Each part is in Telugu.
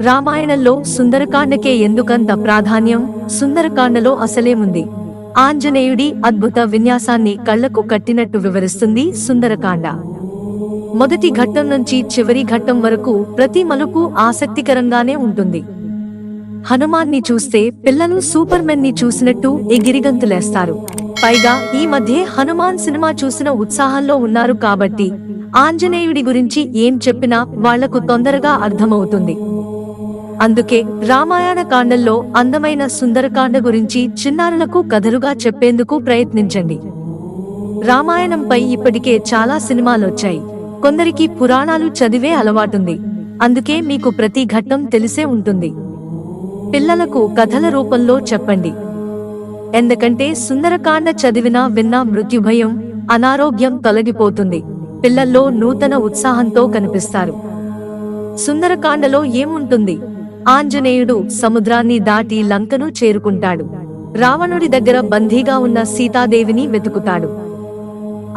రామాయణంలో సుందరకాండకే ఎందుకంత ప్రాధాన్యం? సుందరకాండలో అసలేముంది? ఆంజనేయుడి అద్భుత విన్యాసాన్ని కళ్ళకు కట్టినట్టు వివరిస్తుంది సుందరకాండ. మొదటి ఘట్టం నుంచి చివరి ఘట్టం వరకు ప్రతి మలుపు ఆసక్తికరంగానే ఉంటుంది. హనుమాన్ని చూస్తే పిల్లలు సూపర్ మెన్ని చూసినట్టు ఎగిరిగంతులేస్తారు. పైగా ఈ మధ్య హనుమాన్ సినిమా చూసిన ఉత్సాహంలో ఉన్నారు కాబట్టి ఆంజనేయుడి గురించి ఏం చెప్పినా వాళ్ళకు తొందరగా అర్థమవుతుంది. అందుకే రామాయణ కాండంలో అందమైన సుందరకాండ గురించి చిన్నారులకు కథలుగా చెప్పేందుకు ప్రయత్నించండి. రామాయణంపై ఇప్పటికే చాలా సినిమాలొచ్చాయి. కొందరికి పురాణాలు చదివే అలవాటుంది. అందుకే మీకు ప్రతి ఘట్టం తెలిసే ఉంటుంది. పిల్లలకు కథల రూపంలో చెప్పండి. ఎందుకంటే సుందరకాండ చదివినా విన్నా మృత్యుభయం అనారోగ్యం తొలగిపోతుంది. పిల్లల్లో నూతన ఉత్సాహంతో కనిపిస్తారు. సుందరకాండలో ఏముంటుంది? ఆంజనేయుడు సముద్రాన్ని దాటి లంకను చేరుకుంటాడు. రావణుడి దగ్గర బందీగా ఉన్న సీతాదేవిని వెతుకుతాడు.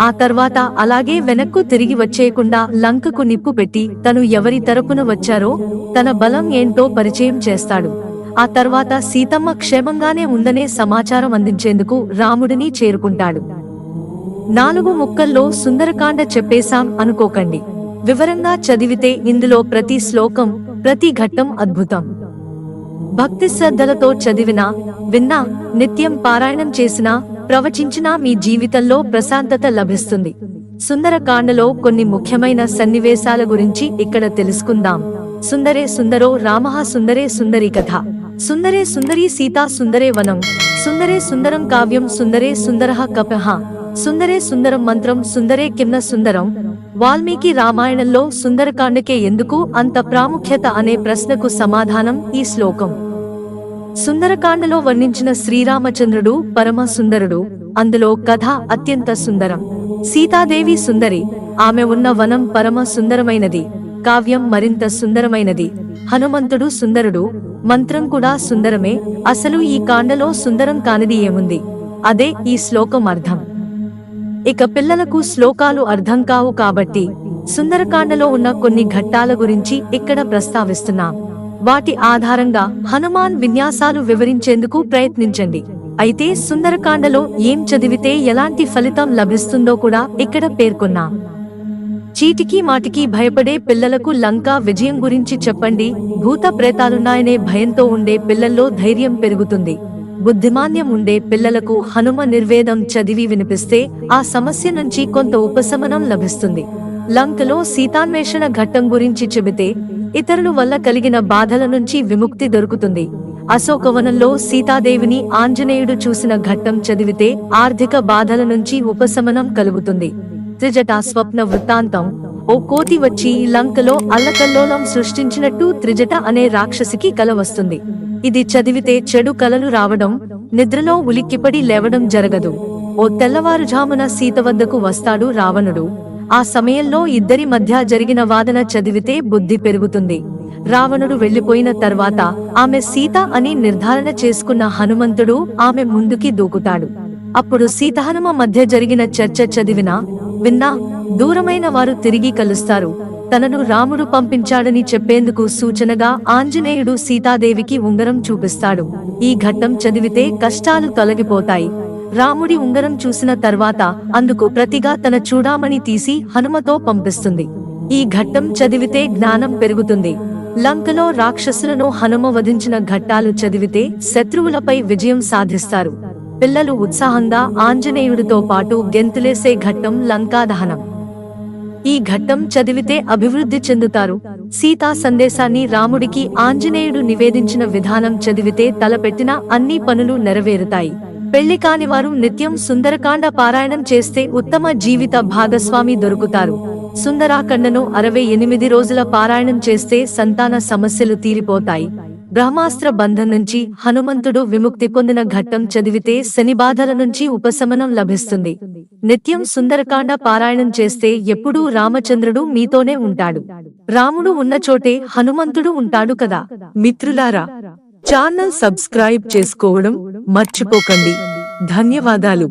ఆ తర్వాత అలాగే వెనక్కు తిరిగి వచ్చేయకుండా లంకకు నిప్పు పెట్టి తను ఎవరి తరపున వచ్చారో తన బలం ఏంటో పరిచయం చేస్తాడు. ఆ తర్వాత సీతమ్మ క్షేమంగానే ఉందనే సమాచారం అందించేందుకు రాముడిని చేరుకుంటాడు. నాలుగు ముక్కల్లో సుందరకాండ చెప్పేశాం అనుకోకండి. వివరంగా చదివితే ఇందులో ప్రతి శ్లోకం ప్రతి ఘట్టం అద్భుతం. భక్తి శ్రద్ధలతో చదివినా విన్నా నిత్యం పారాయణం చేసినా ప్రవచించినా మీ జీవితంలో ప్రశాంతత లభిస్తుంది. సుందరకాండలో కొన్ని ముఖ్యమైన సన్నివేశాల గురించి ఇక్కడ తెలుసుకుందాం. సుందరే సుందరో రామః సుందరే సుందరి కథ. సుందరే సుందరీ సీతా సుందరే వనం. సుందరే సుందరం కావ్యం సుందరే సుందర కపహ సుందరే సుందరం మంత్రం సుందరే కిమ్న సుందరం. వాల్మీకి రామాయణంలో సుందరకాండకే ఎందుకు అంత ప్రాముఖ్యత అనే ప్రశ్నకు సమాధానం ఈ శ్లోకం. సుందరకాండలో వర్ణించిన శ్రీరామచంద్రుడు పరమ సుందరుడు అందులో కథ అత్యంత సుందరం. సీతాదేవి సుందరి. ఆమె ఉన్న వనం పరమ సుందరమైనది కావ్యం మరింత సుందరమైనది. హనుమంతుడు సుందరుడు. మంత్రం కూడా సుందరమే. అసలు ఈ కాండలో సుందరం కానిది ఏముంది? అదే ఈ శ్లోకం అర్థం. ఇక పిల్లలకు శ్లోకాలు అర్థం కావు కాబట్టి సుందరకాండలో ఉన్న కొన్ని ఘట్టాల గురించి ఇక్కడ ప్రస్తావిస్తున్నాం. వాటి ఆధారంగా హనుమాన్ విన్యాసాలు వివరించేందుకు ప్రయత్నించండి. అయితే సుందరకాండలో ఏం చదివితే ఎలాంటి ఫలితం లభిస్తుందో కూడా ఇక్కడ పేర్కొన్నాం. చీటికి మాటికి భయపడే పిల్లలకు లంకా విజయం గురించి చెప్పండి. భూత ప్రేతాలున్నాయనే భయంతో ఉండే పిల్లల్లో ధైర్యం పెరుగుతుంది. బుద్ధిమాన్యం ఉండే పిల్లలకు హనుమ నిర్వేదం చదివి వినిపిస్తే ఆ సమస్య నుంచి కొంత ఉపశమనం లభిస్తుంది. లంకలో సీతాన్వేషణ ఘట్టం గురించి చెబితే ఇతరుల వల్ల కలిగిన బాధల నుంచి విముక్తి దొరుకుతుంది. అశోకవనంలో సీతాదేవిని ఆంజనేయుడు చూసిన ఘట్టం చదివితే ఆర్థిక బాధల నుంచి ఉపశమనం కలుగుతుంది. త్రిజట స్వప్న వృత్తాంతం ఓ కోతి వచ్చి లంకలో అల్లకల్లోలం సృష్టించినట్టు త్రిజట అనే రాక్షసికి కల వస్తుంది. ఇది చదివితే చెడు కలలు రావడం నిద్రలో ఉలిక్కిపడి లేవడం జరగదు. ఓ తెల్లవారుజామున సీత వద్దకు వస్తాడు రావణుడు. ఆ సమయంలో ఇద్దరి మధ్య జరిగిన వాదన చదివితే బుద్ధి పెరుగుతుంది. రావణుడు వెళ్ళిపోయిన తర్వాత ఆమె సీత అని నిర్ధారణ చేసుకున్న హనుమంతుడు ఆమె ముందుకి దూకుతాడు. అప్పుడు సీతహనుమ మధ్య జరిగిన చర్చ చదివినా విన్నా దూరమైన వారు తిరిగి కలుస్తారు. తనను రాముడు పంపించాడని చెప్పేందుకు సూచనగా ఆంజనేయుడు సీతాదేవికి ఉంగరం చూపిస్తాడు. ఈ ఘట్టం చదివితే కష్టాలు తొలగిపోతాయి. రాముడి ఉంగరం చూసిన తర్వాత అందుకు ప్రతిగా తన చూడామణి తీసి హనుమతో పంపిస్తుంది. ఈ ఘట్టం చదివితే జ్ఞానం పెరుగుతుంది. లంకలో రాక్షసులను హనుమ వధించిన ఘట్టాలు చదివితే శత్రువులపై విజయం సాధిస్తారు. పిల్లలు ఉత్సాహంగా ఆంజనేయుడితో పాటు గెంతులేసే ఘట్టం లంకాదహనం. ఈ ఘట్టం చదివితే అభివృద్ధి చెందుతారు. సీతా సందేశాన్ని రాముడికి ఆంజనేయుడు నివేదించిన విధానం చదివితే తలపెట్టిన అన్ని పనులు నెరవేరుతాయి. పెళ్ళి కాని వారు నిత్యం సుందరకాండ పారాయణం చేస్తే ఉత్తమ జీవిత భాగస్వామి దొరుకుతారు. సుందరాఖండను అరవై ఎనిమిది రోజుల పారాయణం చేస్తే సంతాన సమస్యలు తీరిపోతాయి. బ్రహ్మాస్త్ర బంధం నుంచి హనుమంతుడు విముక్తి పొందిన ఘట్టం చదివితే శని బాధల నుంచి ఉపశమనం లభిస్తుంది. నిత్యం సుందరకాండ పారాయణం చేస్తే ఎప్పుడూ రామచంద్రుడు మీతోనే ఉంటాడు. రాముడు ఉన్న చోటే హనుమంతుడు ఉంటాడు కదా. మిత్రులారా ఛానల్ సబ్స్క్రైబ్ చేసుకోవడం మర్చిపోకండి. ధన్యవాదాలు.